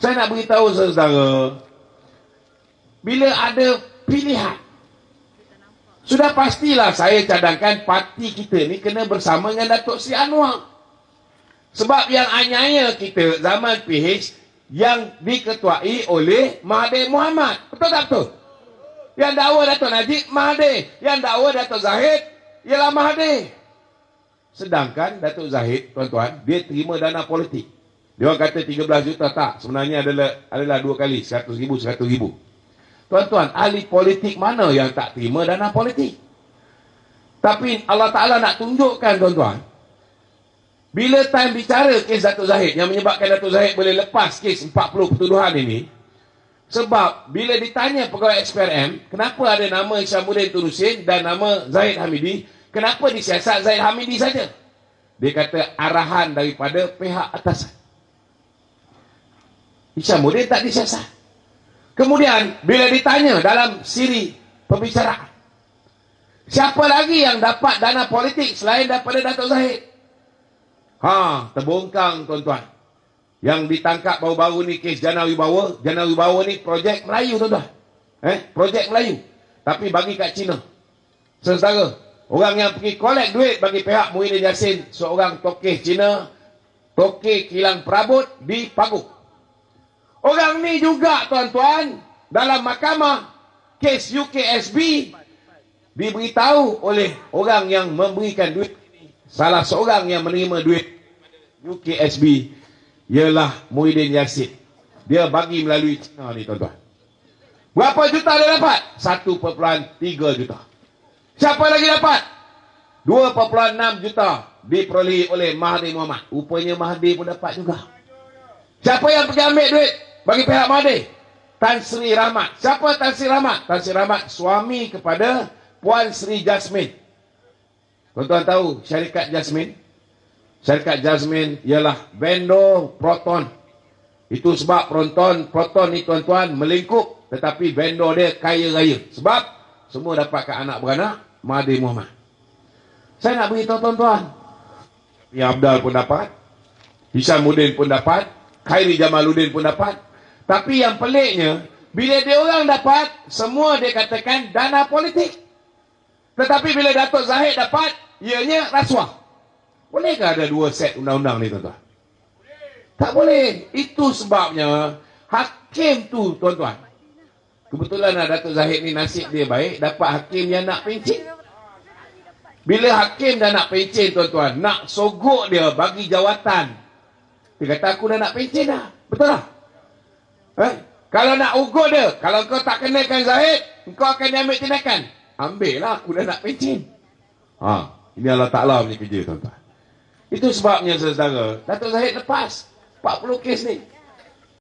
Saya nak beritahu saudara. Bila ada pilihan. Sudah pastilah saya cadangkan parti kita ni kena bersama dengan Datuk Sri Anwar. Sebab yang anyaya kita zaman PH yang diketuai oleh Mahathir Mohamad. Betul tak betul? Yang dakwa Datuk Najib Mahathir. Yang dakwa Datuk Zahid ialah Mahathir. Sedangkan Datuk Zahid, tuan-tuan, dia terima dana politik. Dia orang kata 13 juta tak. Sebenarnya adalah adalah dua kali. 100 ribu, 100 ribu. Tuan-tuan, ahli politik mana yang tak terima dana politik? Tapi Allah Ta'ala nak tunjukkan tuan-tuan. Bila time bicara kes Datuk Zahid yang menyebabkan Datuk Zahid boleh lepas kes 40 pertuduhan ini. Sebab bila ditanya pegawai XPRM, kenapa ada nama Isyamuddin Turusin dan nama Zahid Hamidi, kenapa disiasat Zahid Hamidi saja? Dia kata arahan daripada pihak atasan. Isyamuddin tak disiasat. Kemudian bila ditanya dalam siri pembicaraan, siapa lagi yang dapat dana politik selain daripada Datuk Zahid? Ha, terbongkang tuan-tuan. Yang ditangkap baru-baru ni kes Jana Wibawa. Jana Wibawa ni projek Melayu tuan-tuan. Eh, projek Melayu. Tapi bagi kat Cina. Saudara, orang yang pergi collect duit bagi pihak Muhyiddin Yassin, seorang tokeh Cina, tokeh kilang perabot di Paguk. Orang ni juga tuan-tuan dalam mahkamah kes UKSB diberitahu oleh orang yang memberikan duit salah seorang yang menerima duit UKSB ialah Muhyiddin Yassin. Dia bagi melalui Cina ni tuan-tuan. Berapa juta dia dapat? 1.3 juta. Siapa lagi dapat? 2.6 juta diperolehi oleh Mahathir Mohamad. Rupanya Mahathir pun dapat juga. Siapa yang pergi ambil duit bagi pihak Mahathir? Tan Sri Rahmat. Siapa Tan Sri Rahmat? Tan Sri Rahmat suami kepada Puan Sri Jasmine. Tuan-tuan tahu syarikat Jasmine? Syarikat Jasmine ialah vendor proton. Itu sebab proton proton ni tuan-tuan melingkup tetapi vendor dia kaya raya. Sebab semua dapat kat anak beranak Mahathir Mohamad. Saya nak beritahu tuan-tuan. Ya Abdal pun dapat. Hishamuddin pun dapat. Khairi Jamaluddin pun dapat. Tapi yang peliknya, bila dia orang dapat, semua dia katakan dana politik. Tetapi bila Datuk Zahid dapat, ianya rasuah. Bolehkah ada dua set undang-undang ni tuan-tuan? Tak boleh. Itu sebabnya hakim tu tuan-tuan. Kebetulan lah Datuk Zahid ni nasib dia baik, dapat hakim yang nak pencin. Bila hakim dah nak pencin tuan-tuan, nak sogok dia bagi jawatan. Dia kata aku dah nak pencin dah. Betul tak? Eh? Kalau nak ugut dia, kalau kau tak kenakan Zahid, kau akan diambil tindakan. Ambil lah, aku dah nak pencin. Ha, ini Allah Ta'ala punya kerja tuan-tuan. Itu sebabnya saudara, Datuk Zahid lepas 40 kes ni.